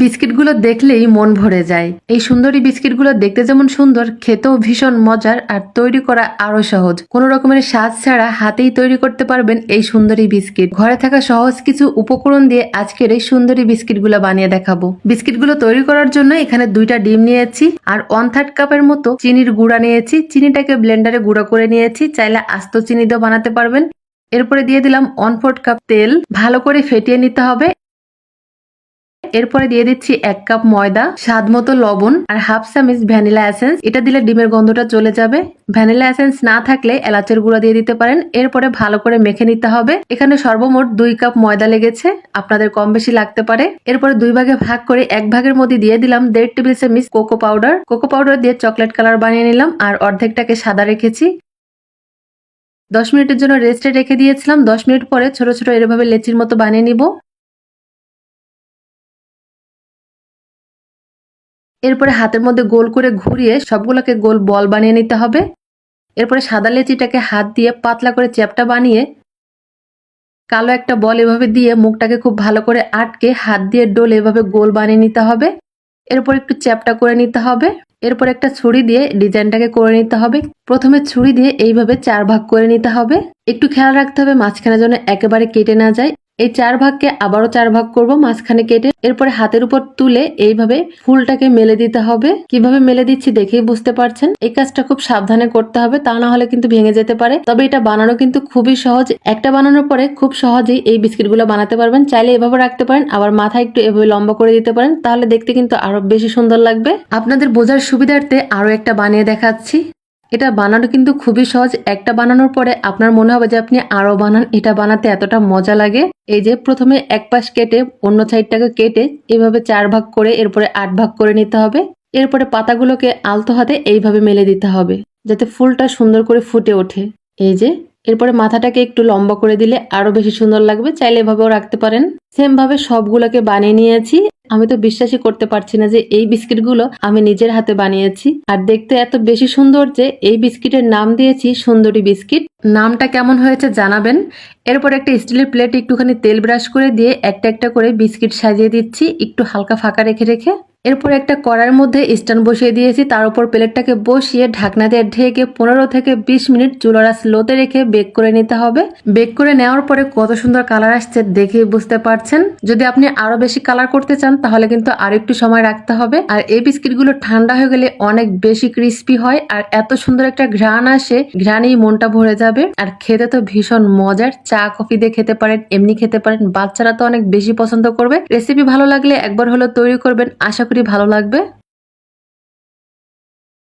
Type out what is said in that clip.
বিস্কিটগুলো দেখলেই মন ভরে যায়। এই সুন্দরী বিস্কিটগুলো দেখতে যেমন সুন্দর, খেতেও ভীষণ মজার আর তৈরি করা আরও সহজ। কোনো রকমের স্বাদ ছাড়া হাতেই তৈরি করতে পারবেন এই সুন্দরী বিস্কিট। ঘরে থাকা সহজ কিছু উপকরণ দিয়ে আজকের এই সুন্দরী বিস্কিটগুলো বানিয়ে দেখাবো। বিস্কিটগুলো তৈরি করার জন্য এখানে দুইটা ডিম নিয়েছি আর ওয়ান থার্ড কাপের মতো চিনির গুঁড়া নিয়েছি। চিনিটাকে ব্লেন্ডারে গুঁড়া করে নিয়েছি। চাইলে আস্ত চিনি দিয়েও বানাতে পারবেন। এরপরে দিয়ে দিলাম ওয়ান ফোর্থ কাপ তেল। ভালো করে ফেটিয়ে নিতে হবে। এরপরে দিয়ে দিচ্ছি এক কাপ ময়দা, স্বাদ মতো লবণ আর হাফ চামিচ ভ্যানিলা এসেন্স। এটা দিলে ডিমের গন্ধটা চলে যাবে। ভ্যানিলা এসেন্স না থাকলে এলাচের গুঁড়া দিয়ে দিতে পারেন। এরপরে ভালো করে মেখে নিতে হবে। এখানে সর্বমোট দুই কাপ ময়দা লেগেছে। আপনাদের কম বেশি লাগতে পারে। এরপরে দুই ভাগে ভাগ করে এক ভাগের মধ্যে দিয়ে দিলাম দেড় টেবিল চামিচ কোকো পাউডার। কোকো পাউডার দিয়ে চকলেট কালার বানিয়ে নিলাম আর অর্ধেকটাকে সাদা রেখেছি। দশ মিনিটের জন্য রেস্টে রেখে দিয়েছিলাম। দশ মিনিট পরে ছোট ছোট এরভাবে লেচির মতো বানিয়ে নিব। এরপরে হাতের মধ্যে গোল করে ঘুরিয়ে সবগুলোকে গোল বল বানিয়ে নিতে হবে। এরপরে সাদা লেচিটাকে হাত দিয়ে পাতলা করে চ্যাপটা বানিয়ে কালো একটা বল এভাবে দিয়ে মুখটাকে খুব ভালো করে আটকে হাত দিয়ে ডোল এভাবে গোল বানিয়ে নিতে হবে। এরপর একটু চ্যাপটা করে নিতে হবে। এরপর একটা ছুরি দিয়ে ডিজাইনটাকে করে নিতে হবে। প্রথমে ছুরি দিয়ে এইভাবে চার ভাগ করে নিতে হবে। একটু খেয়াল রাখতে হবে মাঝখানে যেন একেবারে কেটে না যায়। এই চার ভাগকে আবারও চার ভাগ করব, মাঝখানে কেটে এরপরে হাতের উপর তুলে এইভাবে ফুলটাকে মেলে দিতে হবে। কীভাবে মেলে দিচ্ছি দেখেই বুঝতে পারছেন? এই কাজটা খুব সাবধানে করতে হবে, তা না হলে কিন্তু ভেঙে যেতে পারে। তবে এটা বানানো কিন্তু খুবই সহজ। একটা বানানোর পরে খুব সহজেই এই বিস্কিটগুলো বানাতে পারবেন। চাইলে এভাবে রাখতে পারেন, আবার মাথা একটু এভাবে লম্বা করে দিতে পারেন, তাহলে দেখতে কিন্তু আরও বেশি সুন্দর লাগবে। আপনাদের বোঝার সুবিধার্থে আরও একটা বানিয়ে দেখাচ্ছি। এটা বানানো কিন্তু খুবই সহজ। একটা বানানোর পরে আপনার মনে হবে যে আপনি আরও বানান, এটা বানাতে এতটা মজা লাগে। এই যে প্রথমে এক পাশ কেটে অন্য সাইডটাকে কেটে এভাবে চার ভাগ করে, এরপরে আট ভাগ করে নিতে হবে। এরপরে পাতাগুলোকে আলতো হাতে এইভাবে মেলে দিতে হবে, যাতে ফুলটা সুন্দর করে ফুটে ওঠে। এই যে, এরপরে মাথাটাকে একটু লম্বা করে দিলে আরও বেশি সুন্দর লাগবে। চাইলে এভাবেও রাখতে পারেন। সেম ভাবে সবগুলোকে বানিয়ে নিয়েছি। আমি তো বিশ্বাসই করতে পারছি না যে এই বিস্কিটগুলো আমি নিজের হাতে বানিয়েছি। আর দেখতে এত বেশি সুন্দর যে এই বিস্কিটের নাম দিয়েছি সুন্দরী বিস্কিট। নামটা কেমন হয়েছে জানাবেন। এরপর একটা স্টিলের প্লেট একটুখানি তেল ব্রাশ করে দিয়ে একটা একটা করে বিস্কিট সাজিয়ে দিচ্ছি। একটু হালকা ফাঁকা রেখে রেখে। এরপর একটা কড়াইয়ের মধ্যে স্ট্যান্ড বসিয়ে দিয়েছি। তার উপর প্লেটটাকে বসিয়ে ঢাকনা দিয়ে ঢেকে পনেরো থেকে বিশ মিনিট চুলারা স্লোতে রেখে বেক করে নিতে হবে। বেক করে নেওয়ার পরে কত সুন্দর কালার আসছে দেখেই বুঝতে পারছেন। যদি আপনি আরও বেশি কালার করতে চান, তাহলে কিন্তু আর একটু সময় রাখতে হবে। আর এই বিস্কিটগুলো ঠান্ডা হয়ে গেলে অনেক বেশি ক্রিস্পি হয় আর এত সুন্দর একটা ঘ্রাণ আসে, ঘ্রাণেই মনটা ভরে যাবে। আর খেতে তো ভীষণ মজার। চা, কফি দিয়ে খেতে পারেন, এমনি খেতে পারেন। বাচ্চারা তো অনেক বেশি পছন্দ করবে। রেসিপি ভালো লাগলে একবার হলো তৈরি করবেন। আশা করি ভালো লাগবে।